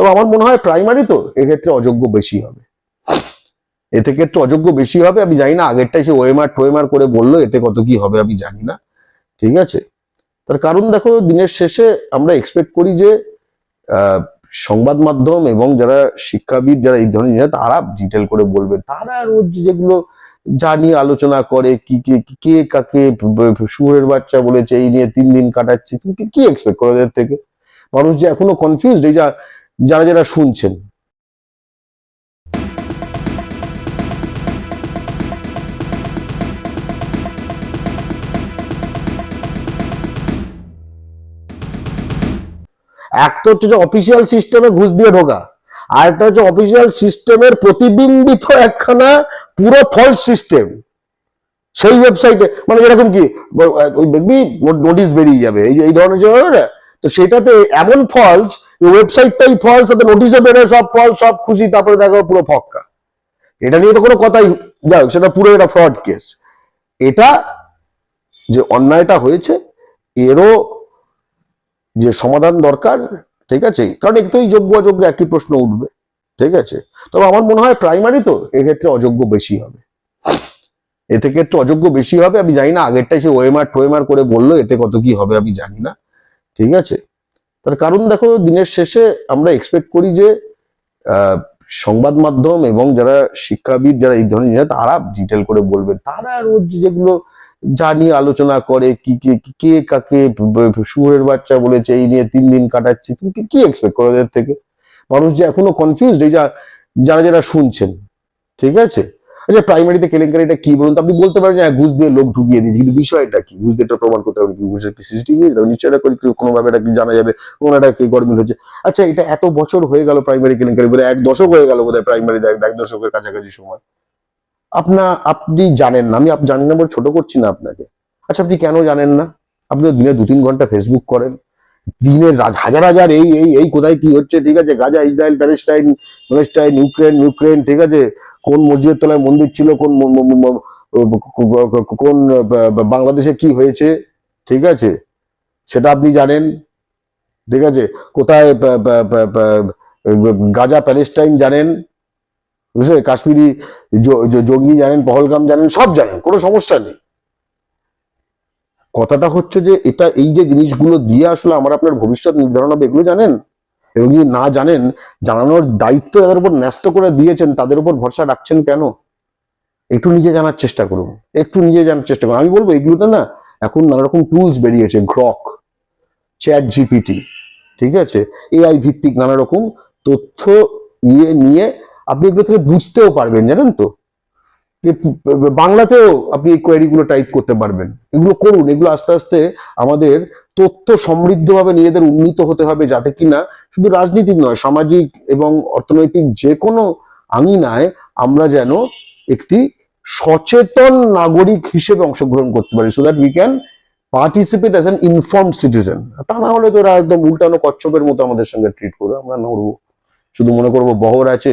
তবে আমার মনে হয় প্রাইমারি তো এক্ষেত্রে অযোগ্য বেশি হবে। এতে ক্ষেত্রে অযোগ্য বেশি হবে আমি জানি না আগেরটাই সে ওয়েমার টোয়েমার করে বলল এতে কত কি হবে আমি জানি না। ঠিক আছে? তার কারণ দেখো দিনের শেষে আমরা এক্সপেক্ট করি যে সংবাদ মাধ্যম এবং যারা শিক্ষাবিদ যারা এই ধরনের জিনিস, তারা ডিটেল করে বলবেন তারা রোজ যেগুলো নিয়ে আলোচনা করে কি কে কে কাকে শুয়োরের বাচ্চা বলেছে এই নিয়ে তিন দিন কাটাচ্ছে কি- এক্সপেক্ট করে ওদের থেকে? মানুষ যে এখনও কনফিউজড এই যা যারা যারা শুনছেন। একটা হচ্ছে যে অফিসিয়াল সিস্টেমে ঘুষ দিয়ে ঢোকা আর একটা হচ্ছে অফিসিয়াল সিস্টেমের প্রতিবিম্বিত একখানা পুরো ফলস সিস্টেম সেই ওয়েবসাইটে মানে এরকম কি, ওই দেখবি, নোটিশ বেরিয়ে যাবে, এই ধরনের তো সেটাতে এমন ফলস ওয়েবসাইটটাই ফলস তাতে নোটিশে বেরোয়, সব ফল সব খুশি, তারপরে দেখো পুরো ফক্কা। এটা নিয়ে তো কোনো কথাই যাই সেটা পুরো এটা ফ্রড কেস এটা যে অন্যায়টা হয়েছে, এরও যে সমাধান দরকার, ঠিক আছে? কারণ এতেই যোগ্য অযোগ্য একই প্রশ্ন উঠবে, ঠিক আছে? তবে আমার মনে হয় প্রাইমারি তো এক্ষেত্রে অযোগ্য বেশি হবে। এতে ক্ষেত্রে অযোগ্য বেশি হবে, আমি জানি না আগেরটাই সে ওয়েমার টোয়েমার করে বলল, এতে কত কি হবে আমি জানি না, ঠিক আছে? তার কারণ দেখো দিনের শেষে আমরা এক্সপেক্ট করি যে সংবাদ মাধ্যম এবং যারা শিক্ষাবিদ যারা এই ধরনের জিনিস, তারা ডিটেল করে বলবেন। তারা রোজ যেগুলো যা নিয়ে আলোচনা করে কি কে কে কাকে শুয়োরের বাচ্চা বলেছে এই নিয়ে তিন দিন কাটাচ্ছে তুমি কি- এক্সপেক্ট করো ওদের থেকে? মানুষ যে এখনও কনফিউজ এই যা যারা যারা শুনছেন ঠিক আছে? আচ্ছা প্রাইমারিতে কেলেঙ্কারিটা কি বলুন তো? আপনি বলতে পারেন যে হ্যাঁ, ঘুষ দিয়ে লোক ঢুকিয়ে দিয়েছে কিন্তু বিষয়টা কি? ঘুষ দিয়ে প্রমাণ করতে হবে ঘুষের কি সিসিটিভি নিশ্চয়ই এটা করে কোনো এটা কি জানা যাবে? একটা কি গভর্নমেন্ট হচ্ছে? আচ্ছা এটা এত বছর হয়ে গেল প্রাইমারি কেলেঙ্কারি বলে এক দশক হয়ে গেল বোধহয় প্রাইমারি এক দশকের কাছাকাছি সময়। আপনা আপনি জানেন না আমি জানেন না বলে ছোট করছি না আপনাকে। আচ্ছা আপনি কেন জানেন না? আপনি দিনে দু তিন ঘণ্টা ফেসবুক করেন। দিনের হাজার হাজার এই এই এই কোথায় কি হচ্ছে ঠিক আছে? Gaza Israel Palestine Palestine Ukraine Ukraine ঠিক আছে? কোন মসজিদের তলায় মন্দির ছিল, কোন কোন বাংলাদেশে কি হয়েছে, ঠিক আছে? সেটা আপনি জানেন, ঠিক আছে? কোথায় গাজা, প্যালেস্টাইন জানেন বুঝলে কাশ্মীরি জঙ্গি জানেন, পহলগাম জানেন, সব জানেন, কোনো সমস্যা নেই। কথাটা হচ্ছে যে এটা, এই যে জিনিসগুলো দিয়ে আসলে আমার আপনার ভবিষ্যৎ নির্ধারণ হবে, এগুলো জানেন? এবং না জানেন, জানানোর দায়িত্ব তাদের উপর ন্যস্ত করে দিয়েছেন, তাদের উপর ভরসা রাখছেন কেন? একটু নিজে জানার চেষ্টা করুন। একটু নিজে জানার চেষ্টা করুন। আমি বলব, এগুলোতে না এখন নানা রকম টুলস বেরিয়েছে গ্রক চ্যাট জিপিটি ঠিক আছে? এআই ভিত্তিক নানা রকম তথ্য নিয়ে নিয়ে আপনি এগুলো থেকে বুঝতেও পারবেন, জানেন তো? বাংলাতেও আপনি এই কোয়েরিগুলো টাইপ করতে পারবেন। এগুলো করুন, এগুলো আস্তে আস্তে আমাদের তথ্য সমৃদ্ধভাবে নিজেদের উন্নীত হতে হবে যাতে কিনা শুধু রাজনীতিক নয়, সামাজিক এবং অর্থনৈতিক যে কোনো আঙিনায় আমরা যেন একটি সচেতন নাগরিক হিসেবে অংশগ্রহণ করতে পারি so that we can participate as an inform citizen তা না হলে তো ওরা একদম উল্টানো কচ্ছপের মতো আমাদের সঙ্গে ট্রিট করবে, আমরা নড়বো। শুধু মনে করব বহর আছে